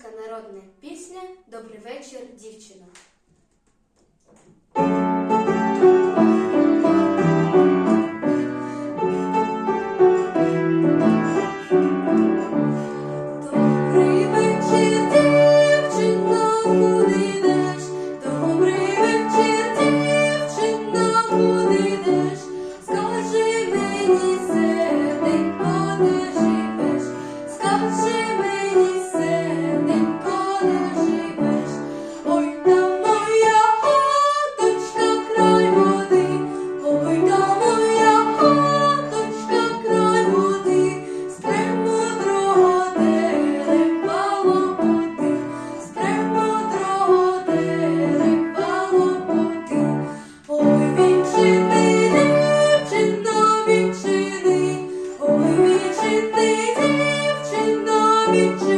Українська народна пісня Добрий вечір, дівчино. You.